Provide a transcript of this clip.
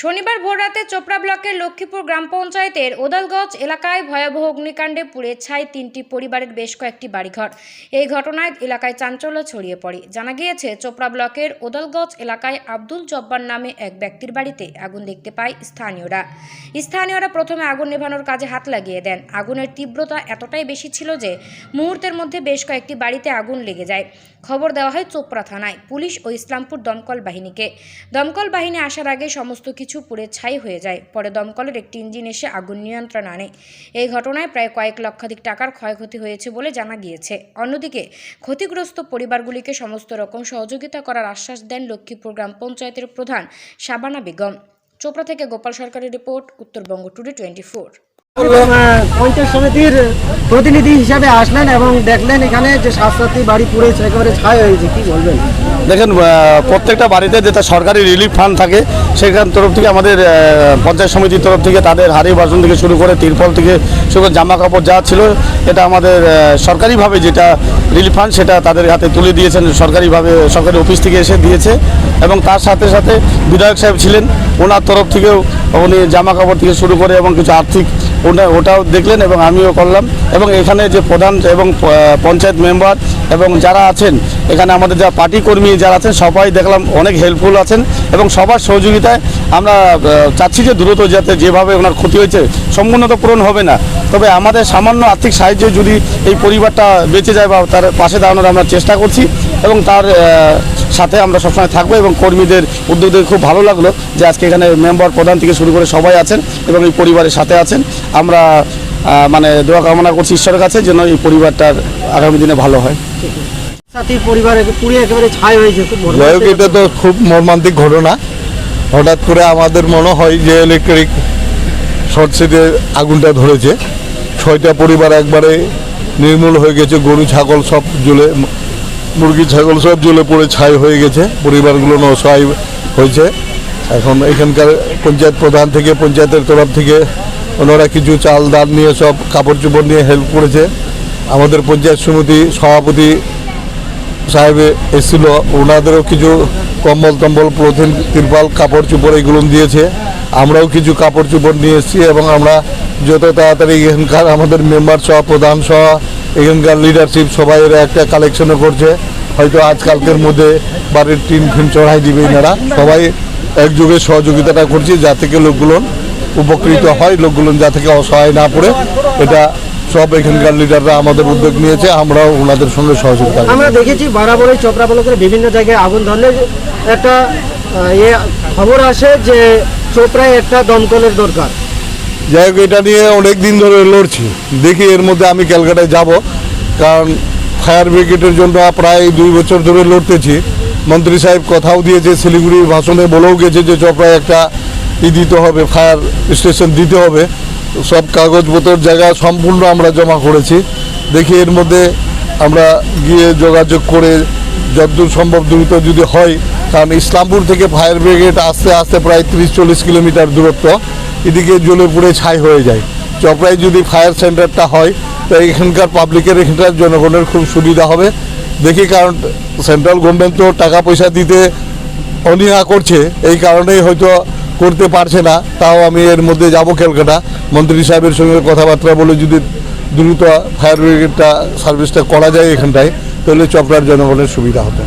শনিবার ভোররাতে চোপড়া ব্লকের লক্ষ্মীপুর গ্রাম পঞ্চায়েতের ওদালগঞ্জ এলাকায় ভয়াবহ অগ্নিকাণ্ডে পুড়ে ছাই তিনটি পরিবারের বেশ কয়েকটি বাড়িঘর। এই ঘটনায় এলাকায় চাঞ্চল্য ছড়িয়ে পড়ে। জানা গিয়েছে, চোপড়া ব্লকের ওদালগঞ্জ এলাকায় আব্দুল জব্বার নামে এক ব্যক্তির বাড়িতে আগুন দেখতে পায় স্থানীয়রা। স্থানীয়রা প্রথমে আগুন নেভানোর কাজে হাত লাগিয়ে দেন। আগুনের তীব্রতা এতটাই বেশি ছিল যে, মুহূর্তের মধ্যে বেশ কয়েকটি বাড়িতে আগুন লেগে যায়। খবর দেওয়া হয় চোপড়া থানায়। পুলিশ ও ইসলামপুর দমকল বাহিনীকে। দমকল বাহিনী আসার আগে সমস্ত কিছু পুড়ে ছাই হয়ে যায়। পরে দমকলের একটি ইঞ্জিন এসে আগুন নিয়ন্ত্রণ আনে। এই ঘটনায় প্রায় কয়েক লক্ষাধিক টাকার ক্ষয়ক্ষতি হয়েছে বলে জানা গিয়েছে। অন্যদিকে, ক্ষতিগ্রস্ত পরিবারগুলিকে সমস্ত রকম সহযোগিতা করার আশ্বাস দেন লক্ষ্মীপুর গ্রাম পঞ্চায়েতের প্রধান শাবানা বেগম। চোপড়া থেকে গোপাল সরকারের report, Uttarbanga today twenty four. Panchayat সমিতির প্রতিনিধি হিসাবে আসলেন এবং দেখলেন এখানে যে স্বাস্থ্যসাথী বাড়ি পুড়েছে একেবারে ছায় হয়েছে কি বলবেন? দেখেন প্রত্যেকটা বাড়িতে যেটা সরকারি রিলিফ ফান্ড থাকে, সেখান তরফ থেকে আমাদের পঞ্চায়েত সমিতির তরফ থেকে তাদের হাড়ি বাসন থেকে শুরু করে তিরপল থেকে শুরু করে জামা কাপড় যা ছিল, এটা আমাদের সরকারিভাবে যেটা রিলিফ ফান্ড সেটা তাদের হাতে তুলে দিয়েছেন, সরকারিভাবে, সরকারি অফিস থেকে এসে দিয়েছে। এবং তার সাথে সাথে বিধায়ক সাহেব ছিলেন, ওনার তরফ থেকেও উনি জামা কাপড় থেকে শুরু করে এবং কিছু আর্থিক ওটা ওটাও দেখলেন এবং আমিও করলাম। এবং এখানে যে প্রধান এবং পঞ্চায়েত মেম্বার এবং যারা আছেন, এখানে আমাদের যারা পার্টি কর্মী যারা আছেন, সবাই দেখলাম অনেক হেল্পফুল আছেন এবং সবার সহযোগিতায় আমরা চাচ্ছি যে দ্রুত যাতে যেভাবে ওনার ক্ষতি হয়েছে, সম্পূর্ণ তো পূরণ হবে না। তবে আমাদের সামান্য আর্থিক সাহায্যে যদি এই পরিবারটা বেঁচে যায় বা তার পাশে দাঁড়ানোর আমরা চেষ্টা করছি এবং তার সাথে আমরা সবসময় থাকব এবং কর্মীদের উদ্যোগদের খুব ভালো লাগল যে আজকে এখানে মেম্বার প্রধান থেকে শুরু করে সবাই আছেন এবং এই পরিবারের সাথে আছেন। আমরা মানে দোয়া কামনা করছি ঈশ্বরের কাছে যেন এই পরিবারটার আগামী দিনে ভালো হয়। যাই এটা তো খুব মর্মান্তিক ঘটনা। হঠাৎ করে আমাদের মনে হয় যে ইলেকট্রিক শর্ট সেটে আগুনটা ধরেছে। ছয়টা পরিবার একবারে নির্মূল হয়ে গেছে গরু ছাগল সব জ্বলে মুরগি ছাগল সব জ্বলে পড়ে ছাই হয়ে গেছে। পরিবারগুলো অসহায় হয়েছে। এখন এখানকার পঞ্চায়েত প্রধান থেকে পঞ্চায়েতের তরফ থেকে ওনারা কিছু চাল দান নিয়ে সব কাপড় চোপড় নিয়ে হেল্প করেছে। আমাদের পঞ্চায়েত সমিতি সভাপতি সাহেব এসেছিল। ওনাদেরও কিছু কম্বল টম্বল, প্রথম তিরপাল, কাপড় চোপড় এগুলো দিয়েছে। আমরাও কিছু কাপড় চোপড় নিয়ে এসেছি এবং আমরা যত তাড়াতাড়ি এখানকার আমাদের মেম্বার সহ, প্রধান সহ, এখানকার লিডারশিপ সবাই এরা একটা কালেকশনও করছে। হয়তো আজকালকের মধ্যে বাড়ির টিন ফিন চড়াই দিবে এনারা। সবাই একযোগে সহযোগিতাটা করছি যা থেকে লোকগুলো উপকৃত হয় লোকগুলো যা থেকে অসহায় না পড়ে এটা সব এখানকার লিডাররা আমাদের উদ্যোগ নিয়েছে আমরাও ওনাদের সঙ্গে সহযোগিতা আমরা দেখেছি বরাবরই চোপড়া ব্লকের বিভিন্ন জায়গায় আগুন ধরলে একটা এ খবর আসে যে চোপড়ায় একটা দমকলের দরকার। যাই হোক এটা নিয়ে অনেক দিন ধরে লড়ছি। দেখি এর মধ্যে আমি ক্যালকাটায় যাব কারণ ফায়ার ব্রিগেডের জন্য প্রায় দুই বছর ধরে লড়তেছি। মন্ত্রী সাহেব কথাও দিয়েছে শিলিগুড়ির ভাষণে বলেও গেছে যে চপড়ায় একটা ই দিতে হবে ফায়ার স্টেশন দিতে হবে। সব কাগজপত্র জায়গা সম্পূর্ণ আমরা জমা করেছি। দেখি এর মধ্যে আমরা গিয়ে যোগাযোগ করে যতদূর সম্ভব দ্রুত যদি হয়, কারণ ইসলামপুর থেকে ফায়ার ব্রিগেড আস্তে আস্তে প্রায় তিরিশ চল্লিশ কিলোমিটার দূরত্ব। এদিকে জ্বলে পুড়ে ছাই হয়ে যায়। চপড়ায় যদি ফায়ার সেন্টারটা হয়, তো এখানকার পাবলিকের এখানকার জনগণের খুব সুবিধা হবে। দেখি কারণ সেন্ট্রাল গভর্নমেন্ট তো টাকা পয়সা দিতে অনীহা করছে, এই কারণেই হয়তো করতে পারছে না, তাও আমি এর মধ্যে যাব ক্যালকাটা মন্ত্রী সাহেবের সঙ্গে কথাবার্তা বলে যদি দ্রুত ফায়ার ব্রিগেডটা সার্ভিসটা করা যায় এখানটায়, তাহলে চপড়ার জনগণের সুবিধা হবে